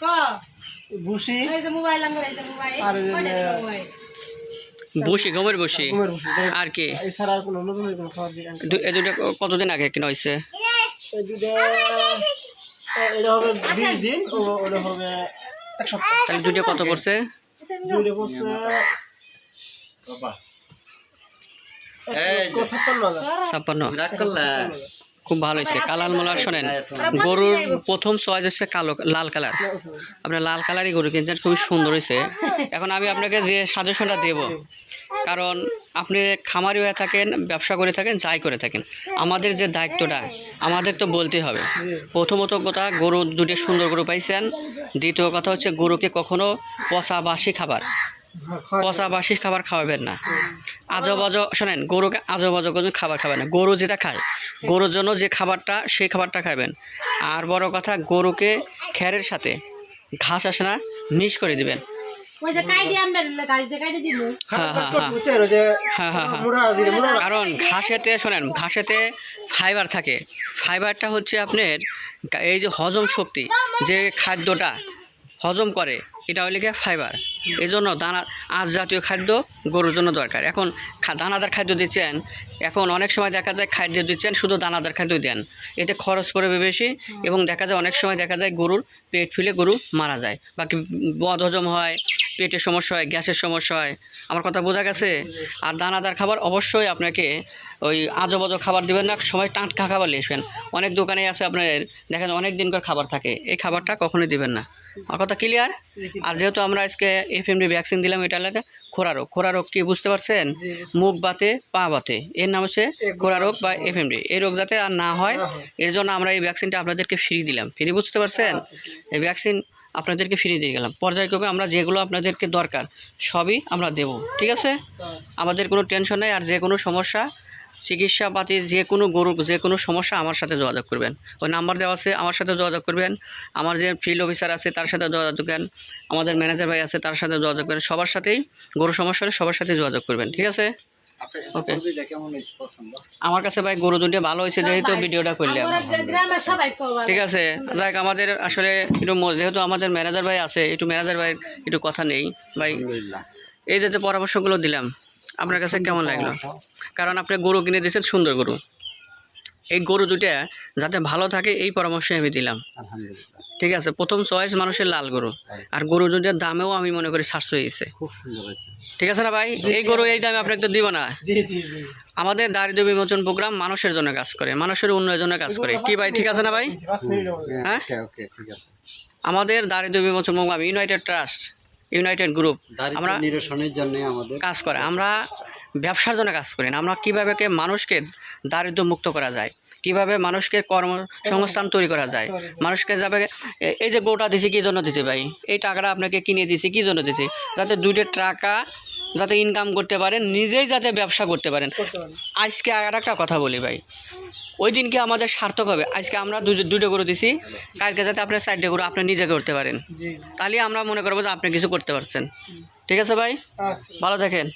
ক? ভুসি। এই যে মোবাইল আঙ্গুর এই যে মোবাইল। আর এই যে- কয়টা দিলো মোবাইল? বসি গমের বসি আর কি? এছাড়া আর কোনো নতুন কোনো খাবার দিই না। দু- এই দুটো কতদিন আগে কিনা হয়েছে? তাহলে দুটো কত পড়ছে? ছাপ্পান্ন খুব ভালো হয়েছে। কালার মোলার শোনেন গরুর প্রথম চয়েস হচ্ছে কালো লাল কালার। আপনার লাল কালারই গরু কিনছেন খুবই সুন্দর হয়েছে। এখন আমি আপনাকে যে সাজেশনটা দেব কারণ আপনি খামারি হয়ে থাকেন ব্যবসা করে থাকেন যাই করে থাকেন আমাদের যে দায়িত্বটা আমাদের তো বলতেই হবে। প্রথমত কথা গরু দুটো সুন্দর গরু পাইছেন। দ্বিতীয় কথা হচ্ছে গরুকে কখনো পচা বাসি খাবার পচা বাসি খাবার খাওয়াবেন না। আজব আজব শোনেন গরুকে আজব আজব খাবার খাবেন না। গরু যেটা খায় গরুর জন্য যে খাবারটা সেই খাবারটা খাবেন। আর বড় কথা গরুকে খ্যারের সাথে ঘাস আসে না মিক্স করে দিবেন। হ্যাঁ, হ্যাঁ, হ্যাঁ। কারণ ঘাসেতে শোনেন ঘাসেতে ফাইবার থাকে। ফাইবারটা হচ্ছে আপনার এই যে হজম শক্তি যে খাদ্যটা হজম করে এটা হলে গিয়ে ফাইবার এই জন্য দানা, আঁশ জাতীয় খাদ্য গরুর জন্য দরকার। এখন দানাদার খাদ্য দিচ্ছেন, এখন অনেক সময় দেখা যায় খাদ্য দিচ্ছেন, শুধু দানাদার খাদ্য দেন। এতে খরচ পড়বে বেশি এবং দেখা যায় অনেক সময় দেখা যায় গরুর পেট ফুলে গরু মারা যায়। বাকি বদ হজম হয়, পেটের সমস্যা হয়, গ্যাসের সমস্যা হয়। আমার কথা বোঝা গেছে? আর দানাদার খাবার অবশ্যই আপনাকে ওই আজবাজো খাবার দেবেন না, সময় টাটকা খাবার আসবেন। অনেক দোকানে আছে আপনার দেখেন অনেক দিনকার খাবার থাকে। এই খাবারটা কখনোই দিবেন না। আমার কথা ক্লিয়ার আর যেহেতু আমরা আজকে এফএমডি ভ্যাকসিন দিলাম এটা লাগে খোরা রোগ খোরা রোগ কি বুঝতে পারছেন মুখ বাতে পা বাতে। এর নাম হচ্ছে খোরা রোগ বা এফএমডি এই রোগ যাতে আর না হয় এর জন্য আমরা এই ভ্যাকসিনটা আপনাদেরকে ফ্রি দিলাম। ফ্রি বুঝতে পারছেন? এই ভ্যাকসিন আপনাদেরকে ফ্রি দিয়ে গেলাম। পর্যায়ক্রমে আমরা যেগুলো আপনাদেরকে দরকার সবই আমরা দেব। ঠিক আছে? আমাদের কোনো টেনশন নেই আর যে কোনো সমস্যা চিকিৎসাপাতি যে কোনো গরু যে কোনো সমস্যা আমার সাথে যোগাযোগ করবেন। ওই নাম্বার দেওয়া আছে আমার সাথে যোগাযোগ করবেন। আমার যে ফিল্ড অফিসার আছে তার সাথে যোগাযোগ করেন আমাদের ম্যানেজার ভাই আছে তার সাথে যোগাযোগ করেন সবার সাথেই গরু সমস্যা হলে সবার সাথে যোগাযোগ করবেন ঠিক আছে? ওকে কেমন হয়েছে পছন্দ? আমার কাছে ভাই গরু দুটো ভালো হয়েছে যেহেতু ভিডিওটা করলাম ঠিক আছে যাক আমাদের আসলে একটু যেহেতু আমাদের ম্যানেজার ভাই আছে একটু ম্যানেজার ভাইয়ের একটু কথা নেই। ভাই এই যে পরামর্শগুলো দিলাম আপনার কাছে কেমন লাগল? কারণ আপনি গরু কিনে দিয়েছেন সুন্দর গরু। এই গরু দুটা যাতে ভালো থাকে এই পরামর্শই আমি দিলাম। ঠিক আছে প্রথম চয়েস মানুষের লাল গরু। আর গরু দুটার দামেও আমি মনে করি সাতশো হয়েছে। খুব সুন্দর ঠিক আছে না ভাই? এই গরু এই দামে আপনাকে তো দিব না। আমাদের দারিদ্র বিমোচন প্রোগ্রাম মানুষের জন্য কাজ করে মানুষের উন্নয়নের জন্য কাজ করে। কি ভাই ঠিক আছে না ভাই। হ্যাঁ? আচ্ছা আমাদের দারিদ্র বিমোচন programme United Trust United group আমরা নিরসনের জন্য আমাদের কাজ করে। আমরা ব্যবসার জন্য কাজ করি না। আমরা কীভাবে কে মানুষকে দারিদ্র মুক্ত করা যায়? কীভাবে মানুষকে কর্মসংস্থান তৈরি করা যায়? মানুষকে যাবে এই যে গোটা দিছি কী জন্য দিছি ভাই? এই টাকাটা আপনাকে কিনে দিছি কী জন্য দিছি? যাতে দুইটা টাকা যাতে ইনকাম করতে পারেন নিজেই যাতে ব্যবসা করতে পারেন। আজকে আর একটা কথা বলি ভাই। ওই দিনকে আমাদের সার্থক হবে? আজকে আমরা দুটো দুটো করে দিছি। কালকে যাতে আপনার চারটে করে আপনি নিজে করতে পারেন। তাহলে আমরা মনে করব যে আপনি কিছু করতে পারছেন। ঠিক আছে ভাই? আচ্ছা। ভালো থাকেন।